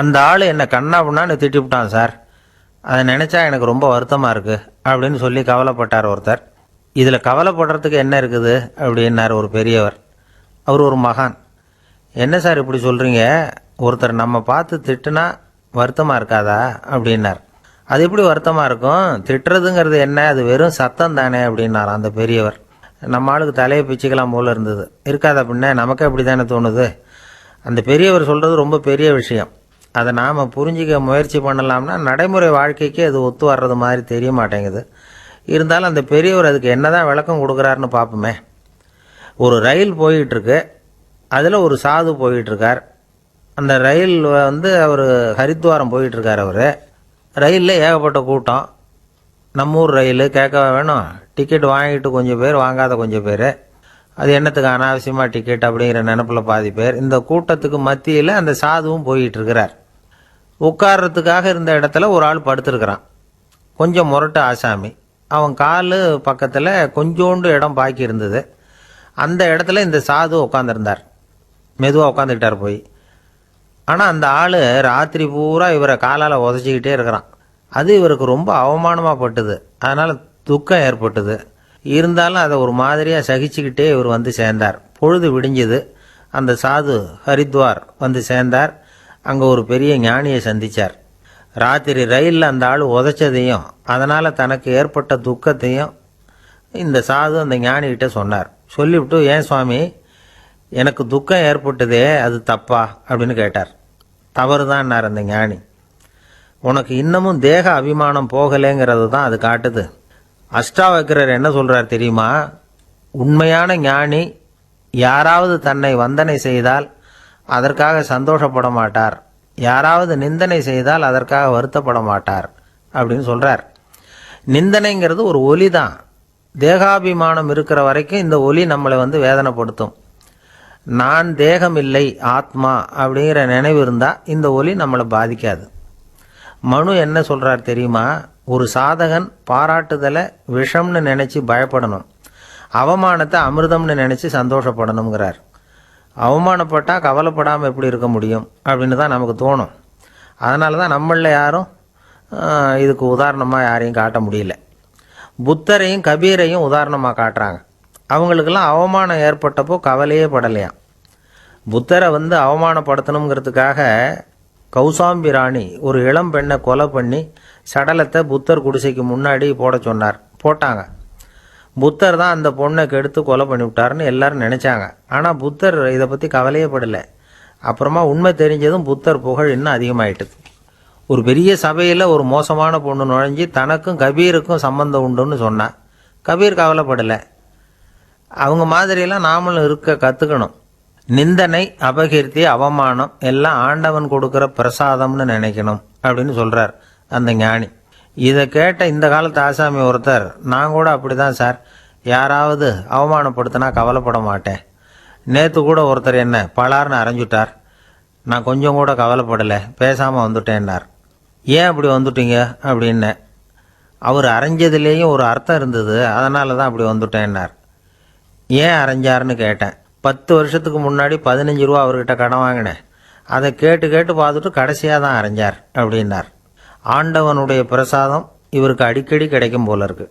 அந்த ஆள் என்னை கண்ணா பண்ணான்னு திட்டிவிட்டான் சார். அதை நினச்சா எனக்கு ரொம்ப வருத்தமாக இருக்குது அப்படின்னு சொல்லி கவலைப்பட்டார் ஒருத்தர். இதில் கவலைப்படுறதுக்கு என்ன இருக்குது அப்படின்னார் ஒரு பெரியவர். அவர் ஒரு மகான். என்ன சார் இப்படி சொல்கிறீங்க ஒருத்தர் நம்ம பார்த்து திட்டுனா வருத்தமாக இருக்காதா? அப்படின்னார். அது எப்படி வருத்தமாக இருக்கும்? திட்டுறதுங்கிறது என்ன? அது வெறும் சத்தம் தானே? அப்படின்னார் அந்த பெரியவர். நம்ம ஆளுக்கு தலையை பிச்சுக்கலாம் போல் இருந்தது. இருக்காதா அப்படின்னா நமக்கு அப்படி தானே தோணுது? அந்த பெரியவர் சொல்கிறது ரொம்ப பெரிய விஷயம். அதை நாம் புரிஞ்சிக்க முயற்சி பண்ணலாம்னா நடைமுறை வாழ்க்கைக்கு அது ஒத்து வர்றது மாதிரி தெரிய மாட்டேங்குது. இருந்தாலும் அந்த பெரியவர் அதுக்கு என்னதான் விளக்கம் கொடுக்குறாருன்னு பார்ப்போமே. ஒரு ரயில் போயிட்டுருக்கு. அதில் ஒரு சாது போயிட்டுருக்கார். அந்த ரயில் வந்து அவர் ஹரித்வாரம் போயிட்டுருக்கார் அவர். ரயிலில் ஏகப்பட்ட கூட்டம். நம்ம ஊர் ரயில் கேட்க வேணும்? டிக்கெட் வாங்கிட்டு கொஞ்சம் பேர் வாங்காத கொஞ்சம் பேர். அது என்னத்துக்கு அனாவசியமாக டிக்கெட் அப்படிங்கிற நினப்பில் பாதி பேர். இந்த கூட்டத்துக்கு மத்தியில் அந்த சாதுவும் போயிட்டுருக்கிறார். உட்கார்றதுக்காக இருந்த இடத்துல ஒரு ஆள் படுத்துருக்குறான். கொஞ்சம் முரட்டு ஆசாமி. அவன் கால் பக்கத்தில் கொஞ்சோண்டு இடம் பாக்கி இருந்தது. அந்த இடத்துல இந்த சாது உட்காந்துருந்தார் மெதுவாக உட்காந்துக்கிட்டார் போய். ஆனால் அந்த ஆள் ராத்திரி பூரா இவரை காலால் உதச்சிக்கிட்டே இருக்கிறான். அது இவருக்கு ரொம்ப அவமானமாக பட்டுது. அதனால் துக்கம் ஏற்பட்டது. இருந்தாலும் அதை ஒரு மாதிரியாக சகிச்சுக்கிட்டே இவர் வந்து சேர்ந்தார். பொழுது விடிஞ்சது. அந்த சாது ஹரித்வார் வந்து சேர்ந்தார். அங்கே ஒரு பெரிய ஞானியை சந்தித்தார் ராத்திரி ரயிலில் அந்த ஆள் உதைச்சதையும் அதனால் தனக்கு ஏற்பட்ட துக்கத்தையும் இந்த சாது அந்த ஞானிகிட்ட சொன்னார். சொல்லிவிட்டு ஏன் சுவாமி எனக்கு துக்கம் ஏற்பட்டதே அது தப்பா? அப்படின்னு கேட்டார். தவறு தான்னார் அந்த ஞானி. உனக்கு இன்னமும் தேக அபிமானம் போகலைங்கிறது தான் அது காட்டுது. அஷ்டாவக்கிரர் என்ன சொல்கிறார் தெரியுமா? உண்மையான ஞானி யாராவது தன்னை வந்தனை செய்தால் அதற்காக சந்தோஷப்பட மாட்டார். யாராவது நிந்தனை செய்தால் அதற்காக வருத்தப்பட மாட்டார் அப்படின்னு சொல்கிறார் நிந்தனைங்கிறது ஒரு ஒலி தான். தேகாபிமானம் இருக்கிற வரைக்கும் இந்த ஒலி நம்மளை வந்து வேதனைப்படுத்தும். நான் தேகம் இல்லை ஆத்மா அப்படிங்கிற நினைவு இருந்தால் இந்த ஒலி நம்மளை பாதிக்காது. மனு என்ன சொல்கிறார் தெரியுமா? ஒரு சாதகன் பாராட்டுதலை விஷம்னு நினச்சி பயப்படணும். அவமானத்தை அமிர்தம்னு நினச்சி சந்தோஷப்படணுங்கிறார் அவமானப்பட்டால் கவலைப்படாமல் எப்படி இருக்க முடியும் அப்படின்னு தான் நமக்கு தோணும். அதனால தான் நம்மளில் யாரும் இதுக்கு உதாரணமாக யாரையும் காட்ட முடியல. புத்தரையும் கபீரையும் உதாரணமாக காட்டுறாங்க. அவங்களுக்கெல்லாம் அவமானம் ஏற்பட்டப்போ கவலையே படலையாம். புத்தரை வந்து அவமானப்படுத்தணுங்கிறதுக்காக கௌசாம்பி ராணி ஒரு இளம் பெண்ணை கொலை பண்ணி சடலத்தை புத்தர் குடிசைக்கு முன்னாடி போட சொன்னார். போட்டாங்க. புத்தர் தான் அந்த பொண்ணை கெடுத்து கொலை பண்ணிவிட்டாருன்னு எல்லாரும் நினச்சாங்க. ஆனால் புத்தர் இதை பற்றி கவலையே படலை. அப்புறமா உண்மை தெரிஞ்சதும் புத்தர் புகழ் இன்னும் அதிகமாயிட்டுது. ஒரு பெரிய சபையில் ஒரு மோசமான பொண்ணு நுழைஞ்சு தனக்கும் கபீருக்கும் சம்பந்தம் உண்டுன்னு சொன்னான் கபீர் கவலைப்படலை. அவங்க மாதிரியெல்லாம் நாமளும் இருக்க கற்றுக்கணும் நிந்தனை அபகீர்த்தி அவமானம் எல்லாம் ஆண்டவன் கொடுக்குற பிரசாதம்னு நினைக்கணும் அப்படின்னு சொல்கிறார் அந்த ஞானி. இதை கேட்ட இந்த காலத்து ஆசாமி ஒருத்தர் நான் கூட அப்படிதான் சார். யாராவது அவமானப்படுத்தினா கவலைப்பட மாட்டேன். நேற்று கூட ஒருத்தர் என்ன பலார்னு அரைஞ்சுட்டார். நான் கொஞ்சம் கூட கவலைப்படலை பேசாமல் வந்துட்டேன்னார். ஏன் அப்படி வந்துட்டீங்க? அப்படின்னேன் அவர் அரைஞ்சதுலேயும் ஒரு அர்த்தம் இருந்தது அதனால தான் அப்படி வந்துட்டேன்னார். ஏன் அரைஞ்சாருன்னு கேட்டேன். பத்து வருஷத்துக்கு முன்னாடி பதினஞ்சு ரூபா அவர்கிட்ட கடன் வாங்கினேன். அதை கேட்டு கேட்டு பார்த்துட்டு கடைசியாக தான் அரைஞ்சார் அப்படின்னார். ஆண்டவனுடைய பிரசாதம் இவருக்கு அடிக்கடி கிடைக்கும் போல இருக்கு.